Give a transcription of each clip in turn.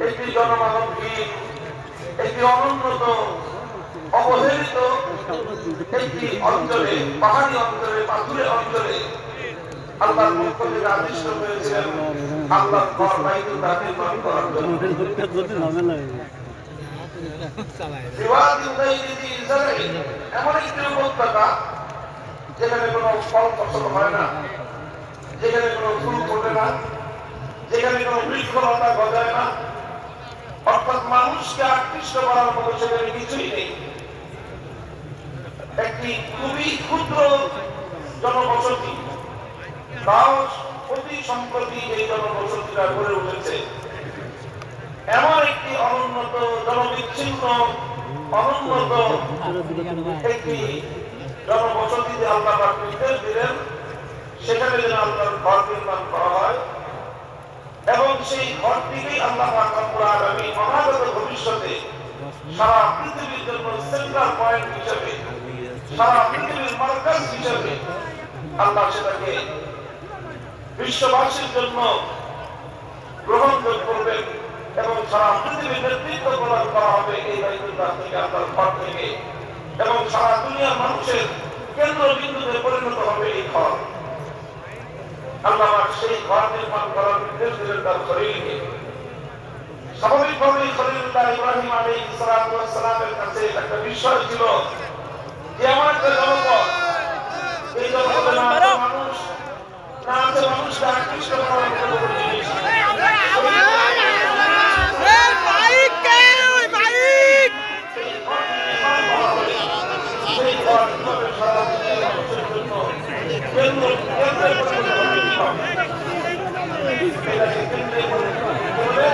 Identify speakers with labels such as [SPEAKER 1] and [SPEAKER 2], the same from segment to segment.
[SPEAKER 1] একটি জনমানবহীন একটি অনুন্নত অবহেলিত একটি অঞ্চলে, পাহাড়ি অঞ্চলে, পাথুরে অঞ্চলে যেখানে কোনো কোনো কোনো বৃক্ষলতা গজায় না মানুষকে আকৃষ্ট করার মতো সেখানে কিছুই নেই। একটি খুবই ক্ষুদ্র জনবসতি অতি সম্প্রতি এই জনবসতিটা গড়ে উঠেছে। এমন একটি অনুন্নত, জনবিচ্ছিন্ন, অনুন্নত একটি জনবসতিতে আল্লাহ নির্দেশ দিলেন, সেখানে যেন আল্লাহর ঘর নির্মাণ করা হয়। সেই ঘরটিকেই আল্লাহ পাক রব্বুল আলামিন ভবিষ্যতে সারা পৃথিবীর জন্য সেন্ট্রাল পয়েন্ট হিসেবে, সারা পৃথিবীর মার্কাজ হিসেবে আল্লাহ সেটাকে বিশ্ববাসীর জন্য গ্রহণ করবেন এবং সারা পৃথিবীর নেতৃত্ব প্রদান করা হবে এই বাইতুল্লাহ থেকে আল্লাহর ঘর থেকে এবং সারা দুনিয়ার মানুষের কেন্দ্র বিন্দুতে পরিণত হবে এই ঘর। আল্লাহ সেই ঘর নির্মাণ করার নির্দেশ দিলেন তার খলিলকে। স্বাভাবিকভাবেই খলিলুল্লাহ মানুষ। আকৃষ্ট করার মতো কোনো জিনিস সেই ঘর কীভাবে সারা দুনিয়ার মানুষের জন্য কেন্দ্র কেন্দ্রে পরিণত হবে এটাকে কেন্দ্রে পরিণত করলে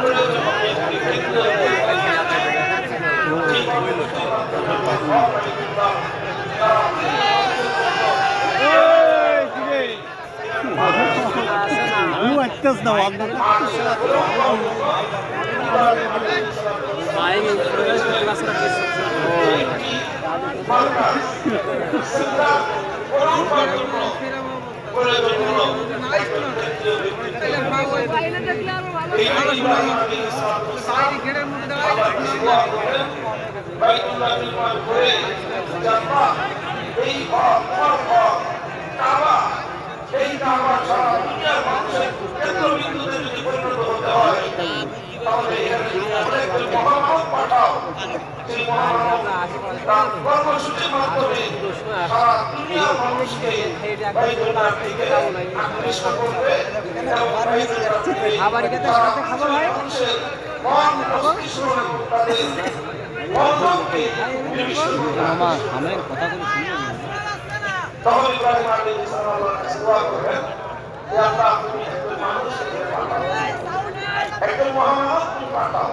[SPEAKER 1] প্রয়োজন হবে একটি কেন্দ্রের যেভাবে মুসলিম রাষ্ট্রের ঘর বাইতুল্লাহ সারা নির্মাণ করে জান্নাত এই ঘর কাবা এই কাবা সারা দুনিয়ার মানুষের কেন্দ্রবিন্দুতে যদি পরিণত হতে হয় তাহলে এখানে অনেকজন মহামানব পাঠাও সেই মহামানব তার কর্মসূচির মাধ্যমে সারা দুনিয়ার মানুষকে বাইতুল্লাহ থেকে আকৃষ্ট করবে
[SPEAKER 2] আবার?
[SPEAKER 1] মানুষের মন মস্তিষ্ক তাদের
[SPEAKER 2] শুনে
[SPEAKER 1] তখন ইব্রাহিম আলাইহিস সালাম কাছে দোয়া করবেন আল্লাহ তুমি একজন মানুষকে একজন মহামানব পাঠাও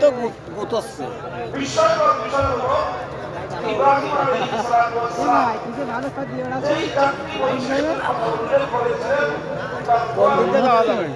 [SPEAKER 2] তো গুতচ্ছে। বন্ধুদের খাওয়া যাবে